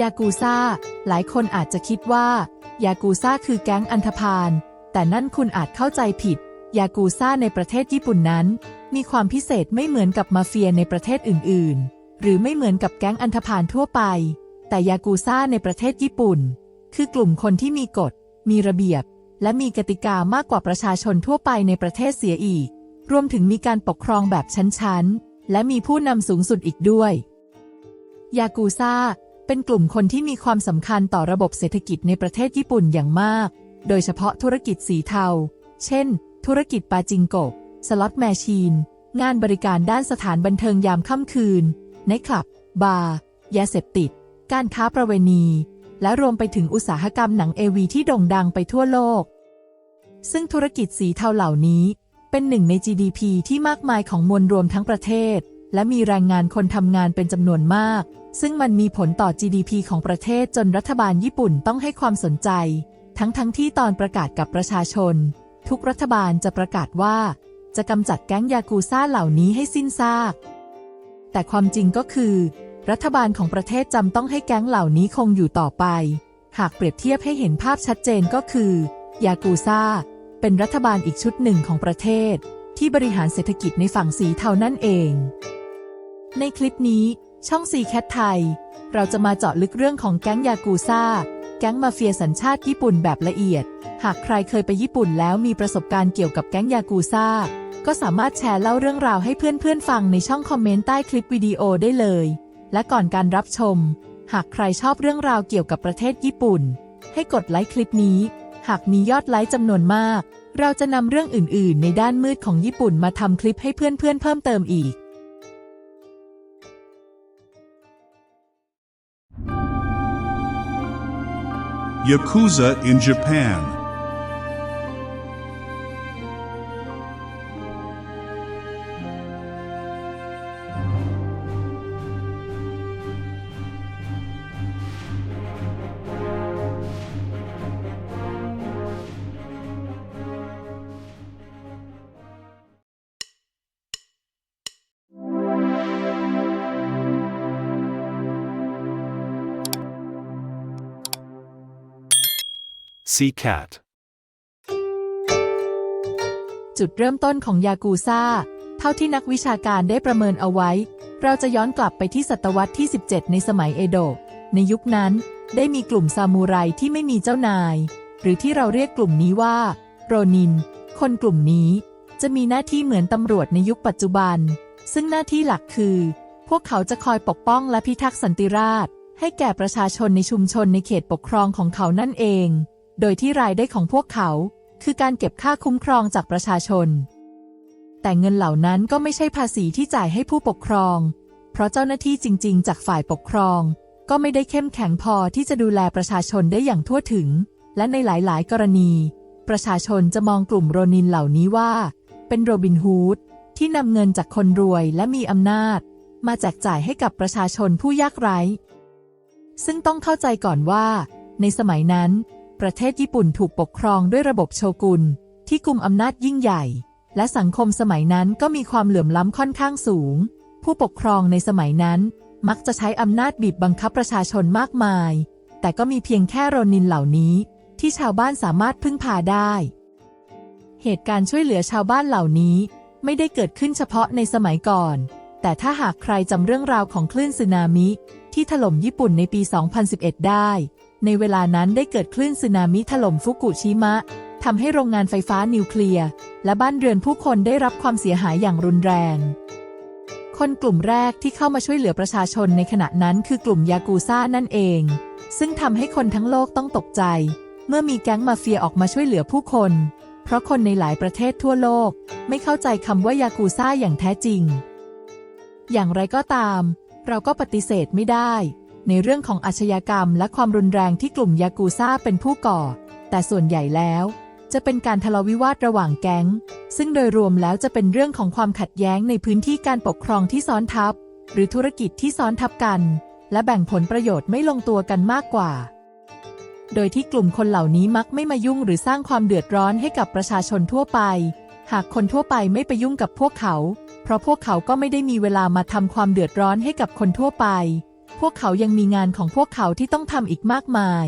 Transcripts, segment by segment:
ยากูซ่า หลายคนอาจจะคิดว่า ยากูซ่าคือแก๊งอันธพาล แต่นั่นคุณอาจเข้าใจผิด ยากูซ่าในประเทศญี่ปุ่นนั้น มีความพิเศษไม่เหมือนกับมาเฟียในประเทศอื่น ๆ หรือไม่เหมือนกับแก๊งอันธพาลทั่วไป แต่ยากูซ่าในประเทศญี่ปุ่น คือกลุ่มคนที่มีกฎ มีระเบียบ และมีกติกามากกว่าประชาชนทั่วไปในประเทศเสียอีก รวมถึงมีการปกครองแบบชั้น ๆ และมีผู้นำสูงสุดอีกด้วย ยากูซ่า เป็นกลุ่มคนที่มีความสำคัญต่อระบบเศรษฐกิจในประเทศญี่ปุ่นอย่างมาก โดยเฉพาะธุรกิจสีเทา เช่น ธุรกิจปาจิงโกะ สล็อตแมชชีน งานบริการด้านสถานบันเทิงยามค่ำคืนไนคลับ บาร์ ยาเสพติด การค้าประเวณี และรวมไปถึงอุตสาหกรรมหนังเอวีที่โด่งดังไปทั่วโลก ซึ่งธุรกิจสีเทาเหล่านี้ เป็นหนึ่งใน GDP ที่มากมายของมวลรวมทั้งประเทศ และมีแรงงานคนทำงานเป็นจำนวนมาก ซึ่งมันมีผลต่อ GDP ของประเทศจนรัฐบาลญี่ปุ่นต้องให้ความสนใจ ทั้งทั้งที่ตอนประกาศกับประชาชน ทุกรัฐบาลจะประกาศว่า จะกำจัดแก๊งยากูซ่าเหล่านี้ให้สิ้นซาก แต่ความจริงก็คือ รัฐบาลของประเทศจำต้องให้แก๊งเหล่านี้คงอยู่ต่อไป หากเปรียบเทียบให้เห็นภาพชัดเจนก็คือยากูซ่าเป็นรัฐบาลอีกชุดหนึ่งของประเทศ ที่บริหารเศรษฐกิจในฝั่งสีเทานั่นเอง ในคลิปนี้ช่องซีแคทไทย เราจะมาเจาะลึกเรื่องของแก๊งยากูซ่า แก๊งมาเฟียสัญชาติญี่ปุ่นแบบละเอียด หากใครเคยไปญี่ปุ่นแล้วมีประสบการณ์เกี่ยวกับแก๊งยากูซ่า ก็สามารถแชร์เล่าเรื่องราวให้เพื่อนๆฟังในช่องคอมเมนต์ใต้คลิปวิดีโอได้เลย และก่อนการรับชม หากใครชอบเรื่องราวเกี่ยวกับประเทศญี่ปุ่น ให้กดไลค์คลิปนี้ หากมียอดไลค์จำนวนมาก เราจะนำเรื่องอื่น ๆ ในด้านมืดของญี่ปุ่นมาทำคลิปให้เพื่อนๆเพิ่มเติมอีก Yakuza in Japan. CCAT จุดเริ่มต้นของยากูซ่า เท่าที่นักวิชาการได้ประเมินเอาไว้ เราจะย้อนกลับไปที่ศตวรรษที่ 17 ในสมัยเอโดะในยุคนั้นได้มีกลุ่มซามูไรที่ไม่มีเจ้านาย หรือที่เราเรียกกลุ่มนี้ว่า โรนิน คนกลุ่มนี้ จะมีหน้าที่เหมือนตำรวจในยุคปัจจุบัน ซึ่งหน้าที่หลักคือ พวกเขาจะคอยปกป้องและพิทักษ์สันติราษฎร์ให้แก่ประชาชนในชุมชนในเขตปกครองของเขานั่นเอง โดยที่รายได้ของพวกเขา คือการเก็บค่าคุ้มครองจากประชาชน แต่เงินเหล่านั้นก็ไม่ใช่ภาษีที่จ่ายให้ผู้ปกครอง เพราะเจ้าหน้าที่จริง ๆ จากฝ่ายปกครอง ก็ไม่ได้เข้มแข็งพอที่จะดูแลประชาชนได้อย่างทั่วถึง และในหลาย ๆ กรณี ประชาชนจะมองกลุ่มโรนินเหล่านี้ว่า เป็นโรบินฮูดที่นำเงินจากคนรวยและมีอำนาจ มาแจกจ่ายให้กับประชาชนผู้ยากไร้ ซึ่งต้องเข้าใจก่อนว่า ในสมัยนั้น ประเทศญี่ปุ่นถูกปกครองด้วยระบบโชกุนที่กุมอำนาจยิ่งใหญ่ และสังคมสมัยนั้นก็มีความเหลื่อมล้ำค่อนข้างสูง ผู้ปกครองในสมัยนั้น มักจะใช้อำนาจบีบบังคับประชาชนมากมาย แต่ก็มีเพียงแค่โรนินเหล่านี้ ที่ชาวบ้านสามารถพึ่งพาได้ เหตุการณ์ช่วยเหลือชาวบ้านเหล่านี้ไม่ได้เกิดขึ้นเฉพาะในสมัยก่อน แต่ถ้าหากใครจำเรื่องราวของคลื่นสึนามิ ที่ถล่มญี่ปุ่นในปี 2011 ได้ ในเวลานั้นได้เกิดคลื่นสึนามิถล่มฟุกุชิมะทำให้โรงงานไฟฟ้านิวเคลียร์ และบ้านเรือนผู้คนได้รับความเสียหายอย่างรุนแรง คนกลุ่มแรกที่เข้ามาช่วยเหลือประชาชนในขณะนั้นคือกลุ่มยากูซ่านั่นเอง ซึ่งทำให้คนทั้งโลกต้องตกใจ เมื่อมีแก๊งมาเฟียออกมาช่วยเหลือผู้คน เพราะคนในหลายประเทศทั่วโลก ไม่เข้าใจคำว่ายากูซ่าอย่างแท้จริง อย่างไรก็ตาม เราก็ปฏิเสธไม่ได้ ในเรื่องของอาชญากรรมและความรุนแรงที่กลุ่มยากูซ่าเป็นผู้ก่อ แต่ส่วนใหญ่แล้ว จะเป็นการทะเลาะวิวาทระหว่างแก๊ง ซึ่งโดยรวมแล้วจะเป็นเรื่องของความขัดแย้งในพื้นที่การปกครองที่ซ้อนทับ หรือธุรกิจที่ซ้อนทับกัน และแบ่งผลประโยชน์ไม่ลงตัวกันมากกว่า โดยที่กลุ่มคนเหล่านี้มักไม่มายุ่งหรือสร้างความเดือดร้อนให้กับประชาชนทั่วไป หากคนทั่วไปไม่ไปยุ่งกับพวกเขา เพราะพวกเขาก็ไม่ได้มีเวลามาทำความเดือดร้อนให้กับคนทั่วไป พวกเขายังมีงานของพวกเขาที่ต้องทำอีกมากมาย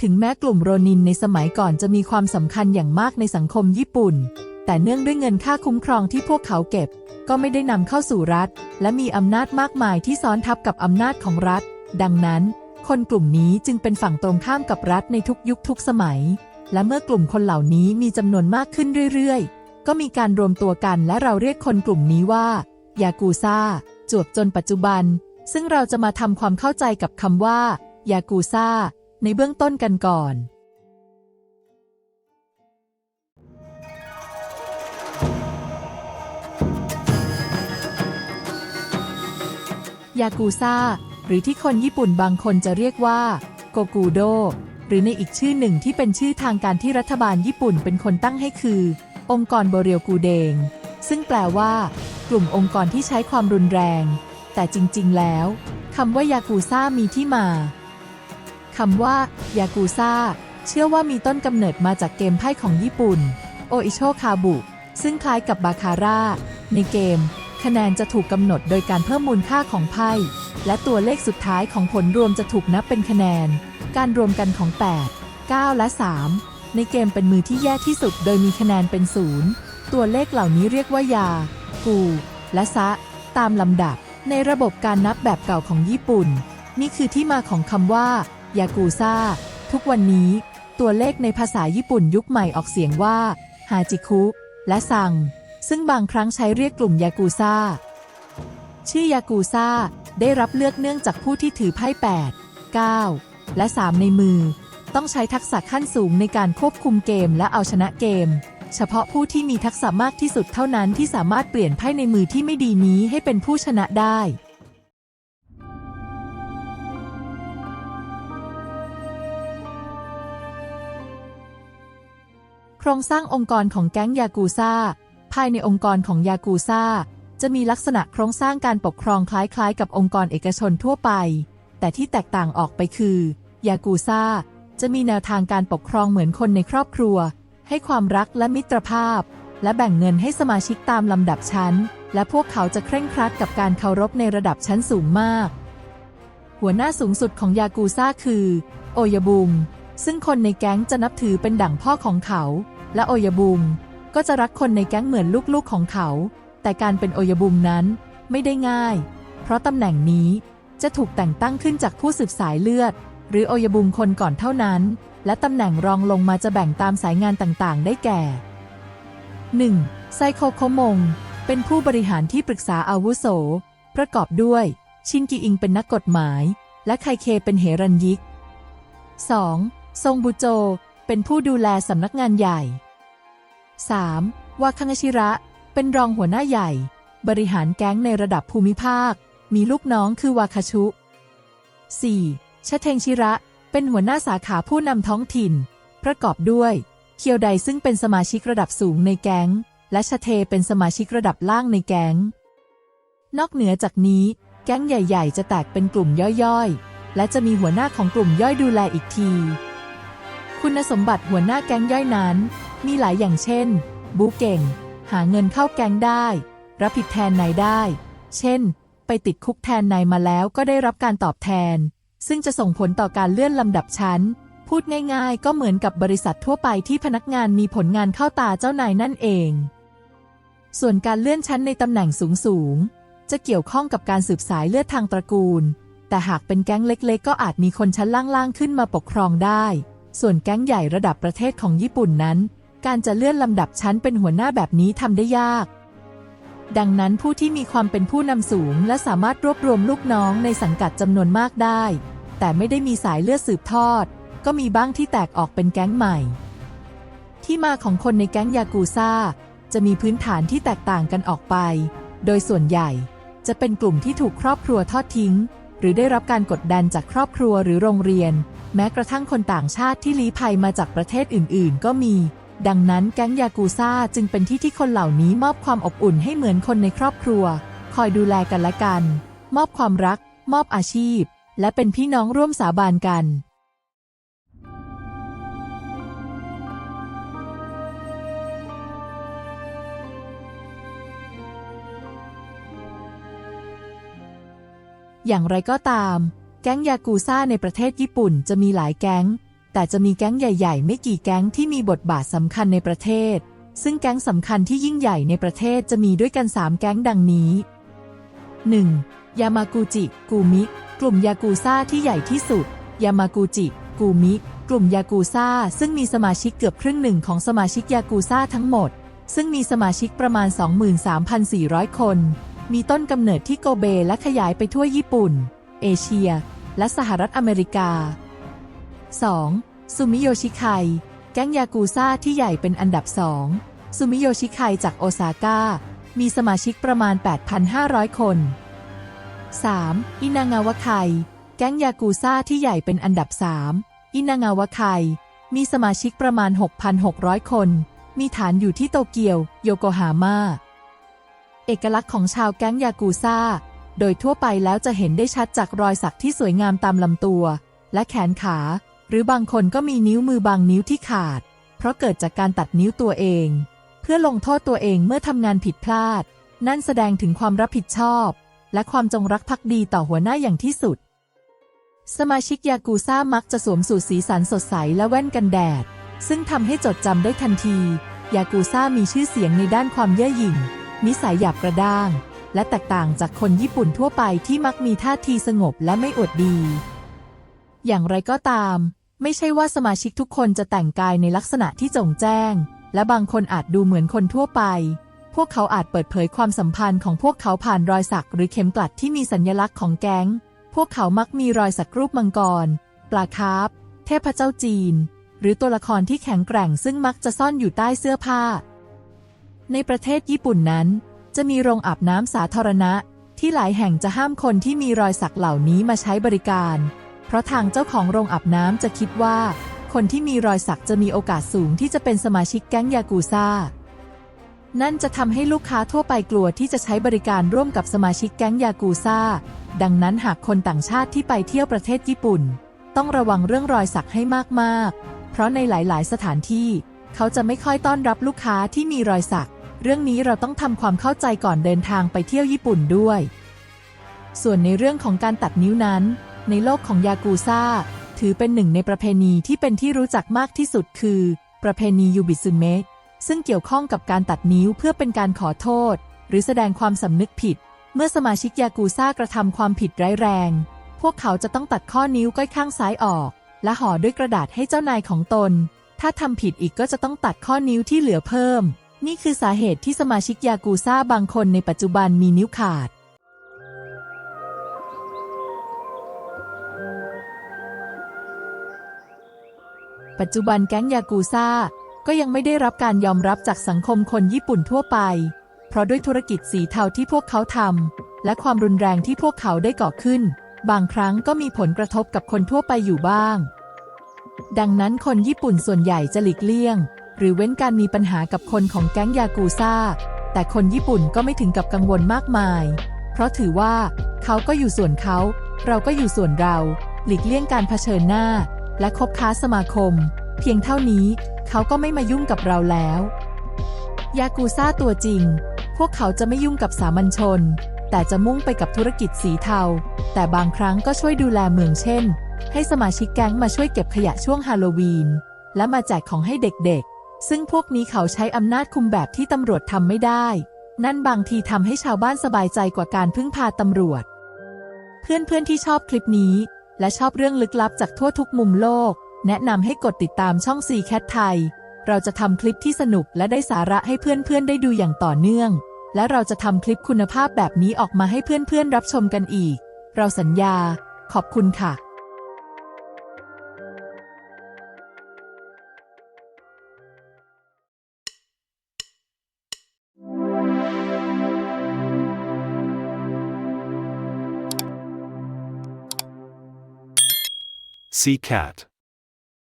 ถึงแม้กลุ่มโรนินในสมัยก่อนจะมีความสำคัญอย่างมากในสังคมญี่ปุ่น แต่เนื่องด้วยเงินค่าคุ้มครองที่พวกเขาเก็บ ก็ไม่ได้นำเข้าสู่รัฐ และมีอำนาจมากมายที่ซ้อนทับกับอำนาจของรัฐ ดังนั้น คนกลุ่มนี้จึงเป็นฝั่งตรงข้ามกับรัฐในทุกยุคทุกสมัย และเมื่อกลุ่มคนเหล่านี้มีจำนวนมากขึ้นเรื่อยๆ ก็มีการรวมตัวกันและเราเรียกคนกลุ่มนี้ว่ายากูซ่าจวบจนปัจจุบัน ซึ่งเราจะมาทำความเข้าใจกับคำว่า ยากูซ่า ในเบื้องต้นกันก่อน ยากูซ่า หรือที่คนญี่ปุ่นบางคนจะเรียกว่าโกกูโด หรือในอีกชื่อหนึ่งที่เป็นชื่อทางการที่รัฐบาลญี่ปุ่นเป็นคนตั้งให้คือ องค์กรโบเรียวกูเดง ซึ่งแปลว่า กลุ่มองค์กรที่ใช้ความรุนแรง แต่จริงๆ แล้วคำว่ายากูซ่ามีที่มาคำว่ายากูซ่าเชื่อว่ามีต้นกำเนิดมาจากเกมไพ่ของญี่ปุ่น โออิโชคาบุ ซึ่งคล้ายกับบาคาร่า ในเกม คะแนนจะถูกกำหนดโดยการเพิ่มมูลค่าของไพ่ และตัวเลขสุดท้ายของผลรวมจะถูกนับเป็นคะแนน การรวมกันของ 8 9 และ 3 ในเกมเป็นมือที่แย่ที่สุด โดยมีคะแนนเป็นศูนย์ตัวเลขเหล่านี้เรียกว่ายา กู และซะ ตามลำดับ ในระบบการนับแบบเก่าของญี่ปุ่น นี่คือที่มาของคำว่ายากูซ่า ทุกวันนี้ ตัวเลขในภาษาญี่ปุ่นยุคใหม่ออกเสียงว่าฮาจิคุ และซัง ซึ่งบางครั้งใช้เรียกกลุ่มยากูซ่า ชื่อยากูซ่า ได้รับเลือกเนื่องจากผู้ที่ถือไพ่8 9 และ 3 ในมือ ต้องใช้ทักษะขั้นสูงในการควบคุมเกมและเอาชนะเกม เฉพาะผู้ที่มีทักษะมากที่สุดเท่านั้นที่สามารถเปลี่ยนไพ่ในมือที่ไม่ดีนี้ให้เป็นผู้ชนะได้ โครงสร้างองค์กรของแก๊งยากูซ่า ภายในองค์กรของยากูซ่า จะมีลักษณะโครงสร้างการปกครองคล้ายๆ กับองค์กรเอกชนทั่วไป แต่ที่แตกต่างออกไปคือยากูซ่าจะมีแนวทางการปกครองเหมือนคนในครอบครัว ให้ความรักและมิตรภาพ และแบ่งเงินให้สมาชิกตามลำดับชั้น และพวกเขาจะเคร่งครัดกับการเคารพในระดับชั้นสูงมาก หัวหน้าสูงสุดของยากูซ่าคือ โอยาบุงซึ่งคนในแก๊งจะนับถือเป็นดั่งพ่อของเขา และโอยาบุงก็จะรักคนในแก๊งเหมือนลูกๆของเขา แต่การเป็นโอยาบุงนั้นไม่ได้ง่าย เพราะตำแหน่งนี้จะถูกแต่งตั้งขึ้นจากผู้สืบสายเลือด หรือโอยาบุงคนก่อนเท่านั้น และตำแหน่งรองลงมาจะแบ่งตามสายงานต่างๆ ได้แก่ 1. ไซโคโคมง เป็นผู้บริหารที่ปรึกษาอาวุโส ประกอบด้วย ชินกิอิงเป็นนักกฎหมาย และไคเคเป็นเหรันยิก 2. ทรงบุโจ เป็นผู้ดูแลสำนักงานใหญ่ 3. วาคังชิระ เป็นรองหัวหน้าใหญ่ บริหารแก๊งในระดับภูมิภาค มีลูกน้องคือวาคาชุ 4. ชะเทงชิระ เป็นหัวหน้าสาขาผู้นำท้องถิ่น ประกอบด้วย เคียวไดซึ่งเป็นสมาชิกระดับสูงในแก๊ง และชะเทเป็นสมาชิกระดับล่างในแก๊ง นอกเหนือจากนี้ แก๊งใหญ่ ๆ จะแตกเป็นกลุ่มย่อยๆ และจะมีหัวหน้าของกลุ่มย่อยดูแลอีกที คุณสมบัติหัวหน้าแก๊งย่อยนั้น มีหลายอย่างเช่น บูเก่ง หาเงินเข้าแก๊งได้ รับผิดแทนนายได้ เช่น ไปติดคุกแทนนายมาแล้วก็ได้รับการตอบแทน ซึ่งจะส่งผลต่อการเลื่อนลำดับชั้น พูดง่ายๆ ก็เหมือนกับบริษัททั่วไปที่พนักงานมีผลงานเข้าตาเจ้านายนั่นเอง ส่วนการเลื่อนชั้นในตำแหน่งสูงๆ จะเกี่ยวข้องกับการสืบสายเลือดทางตระกูล แต่หากเป็นแก๊งเล็กๆ ก็อาจมีคนชั้นล่างๆ ขึ้นมาปกครองได้ ส่วนแก๊งใหญ่ระดับประเทศของญี่ปุ่นนั้น การจะเลื่อนลำดับชั้นเป็นหัวหน้าแบบนี้ทำได้ยาก ดังนั้นผู้ที่มีความเป็นผู้นำสูง และสามารถรวบรวมลูกน้องในสังกัดจำนวนมากได้ แต่ไม่ได้มีสายเลือดสืบทอด ก็มีบ้างที่แตกออกเป็นแก๊งใหม่ ที่มาของคนในแก๊งยากูซ่า จะมีพื้นฐานที่แตกต่างกันออกไป โดยส่วนใหญ่จะเป็นกลุ่มที่ถูกครอบครัวทอดทิ้ง หรือได้รับการกดดันจากครอบครัวหรือโรงเรียน แม้กระทั่งคนต่างชาติที่ลี้ภัยมาจากประเทศอื่น ๆ ก็มี ดังนั้นแก๊งยากูซ่าจึงเป็นที่ที่คนเหล่านี้มอบความอบอุ่นให้เหมือนคนในครอบครัว คอยดูแลกันและกัน มอบความรัก มอบอาชีพ และเป็นพี่น้องร่วมสาบานกัน อย่างไรก็ตาม แก๊งยากูซ่าในประเทศญี่ปุ่นจะมีหลายแก๊ง แต่จะมีแก๊งใหญ่ ๆ ไม่กี่แก๊งที่มีบทบาทสำคัญในประเทศ ซึ่งแก๊งสำคัญที่ยิ่งใหญ่ในประเทศจะมีด้วยกัน 3 แก๊งดังนี้ 1. ยามากูจิ กูมิ กลุ่มยากูซ่าที่ใหญ่ที่สุด ยามากูจิ กูมิ กลุ่มยากูซ่าซึ่งมีสมาชิกเกือบครึ่งหนึ่งของสมาชิกยากูซ่าทั้งหมด ซึ่งมีสมาชิกประมาณ 23,400 คน มีต้นกำเนิดที่โกเบและขยายไปทั่วญี่ปุ่น เอเชีย และสหรัฐอเมริกา 2. ซูมิโยชิไคแก๊งยากูซ่าที่ใหญ่เป็นอันดับสองซูมิโยชิไคจากโอซาก้ามีสมาชิกประมาณ 8,500 คน 3. อินางาวะไคแก๊งยากูซ่าที่ใหญ่เป็นอันดับ 3 อินางาวะไคมีสมาชิกประมาณ 6,600 คน มีฐานอยู่ที่โตเกียว โยโกฮาม่า เอกลักษณ์ของชาวแก๊งยากูซ่า โดยทั่วไปแล้วจะเห็นได้ชัดจากรอยสักที่สวยงามตามลำตัว และแขนขา หรือบางคนก็มีนิ้วมือบางนิ้วที่ขาด เพราะเกิดจากการตัดนิ้วตัวเอง เพื่อลงโทษตัวเองเมื่อทำงานผิดพลาด นั่นแสดงถึงความรับผิดชอบ และความจงรักภักดีต่อหัวหน้าอย่างที่สุด สมาชิกยากูซ่ามักจะสวมสูทสีสันสดใสและแว่นกันแดด ซึ่งทำให้จดจำได้ทันที ยากูซ่ามีชื่อเสียงในด้านความเย่อหยิ่ง นิสัยหยาบกระด้าง และแตกต่างจากคนญี่ปุ่นทั่วไปที่มักมีท่าทีสงบและไม่อวดดี อย่างไรก็ตาม ไม่ใช่ว่าสมาชิกทุกคนจะแต่งกายในลักษณะที่จงแจ้ง และบางคนอาจดูเหมือนคนทั่วไป พวกเขาอาจเปิดเผยความสัมพันธ์ของพวกเขาผ่านรอยสักหรือเข็มกลัดที่มีสัญลักษณ์ของแก๊ง พวกเขามักมีรอยสักรูปมังกร ปลาคาร์ฟเทพเจ้าจีน หรือตัวละครที่แข็งแกร่งซึ่งมักจะซ่อนอยู่ใต้เสื้อผ้า ในประเทศญี่ปุ่นนั้น จะมีโรงอาบน้ำสาธารณะ ที่หลายแห่งจะห้ามคนที่มีรอยสักเหล่านี้มาใช้บริการ เพราะทางเจ้าของโรงอาบน้ำจะคิดว่า คนที่มีรอยสักจะมีโอกาสสูงที่จะเป็นสมาชิกแก๊งยากูซ่า นั่นจะทำให้ลูกค้าทั่วไปกลัวที่จะใช้บริการร่วมกับสมาชิกแก๊งยากูซ่า ดังนั้นหากคนต่างชาติที่ไปเที่ยวประเทศญี่ปุ่น ต้องระวังเรื่องรอยสักให้มากๆ เพราะในหลาย ๆ สถานที่ เขาจะไม่ค่อยต้อนรับลูกค้าที่มีรอยสัก เรื่องนี้เราต้องทำความเข้าใจก่อนเดินทางไปเที่ยวญี่ปุ่นด้วย ส่วนในเรื่องของการตัดนิ้วนั้น ในโลกของยากูซ่า ถือเป็นหนึ่งในประเพณีที่เป็นที่รู้จักมากที่สุดคือ ประเพณียูบิซึเมะ ซึ่งเกี่ยวข้องกับการตัดนิ้วเพื่อเป็นการขอโทษ หรือแสดงความสำนึกผิด เมื่อสมาชิกยากูซ่ากระทำความผิดร้ายแรง พวกเขาจะต้องตัดข้อนิ้วก้อยข้างซ้ายออก และห่อด้วยกระดาษให้เจ้านายของตน ถ้าทำผิดอีกก็จะต้องตัดข้อนิ้วที่เหลือเพิ่ม นี่คือสาเหตุที่สมาชิกยากูซ่าบางคนในปัจจุบันมีนิ้วขาดปัจจุบันแก๊งยากูซ่า ก็ยังไม่ได้รับการยอมรับจากสังคมคนญี่ปุ่นทั่วไป เพราะด้วยธุรกิจสีเทาที่พวกเขาทำและความรุนแรงที่พวกเขาได้ก่อขึ้น บางครั้งก็มีผลกระทบกับคนทั่วไปอยู่บ้าง ดังนั้นคนญี่ปุ่นส่วนใหญ่จะหลีกเลี่ยง หรือเว้นการมีปัญหากับคนของแก๊งยากูซ่า แต่คนญี่ปุ่นก็ไม่ถึงกับกังวลมากมาย เพราะถือว่า เขาก็อยู่ส่วนเขา เราก็อยู่ส่วนเรา หลีกเลี่ยงการเผชิญหน้า และคบค้าสมาคม เพียงเท่านี้ เขาก็ไม่มายุ่งกับเราแล้ว ยากูซ่าตัวจริง พวกเขาจะไม่ยุ่งกับสามัญชน แต่จะมุ่งไปกับธุรกิจสีเทา แต่บางครั้งก็ช่วยดูแลเมืองเช่น ให้สมาชิกแก๊งมาช่วยเก็บขยะช่วงฮาโลวีน และมาแจกของให้เด็กๆ ซึ่งพวกนี้เขาใช้อำนาจคุมแบบที่ตำรวจทำไม่ได้ นั่นบางทีทำให้ชาวบ้านสบายใจกว่าการพึ่งพาตำรวจ เพื่อนๆที่ชอบคลิปนี้ และชอบเรื่องลึกลับจากทั่วทุกมุมโลก แนะนำให้กดติดตามช่อง C Cat ไทย เราจะทำคลิปที่สนุกและได้สาระให้เพื่อนๆ ได้ดูอย่างต่อเนื่อง และเราจะทำคลิปคุณภาพแบบนี้ออกมาให้เพื่อนๆ รับชมกันอีก เราสัญญา ขอบคุณค่ะ Sea Cat.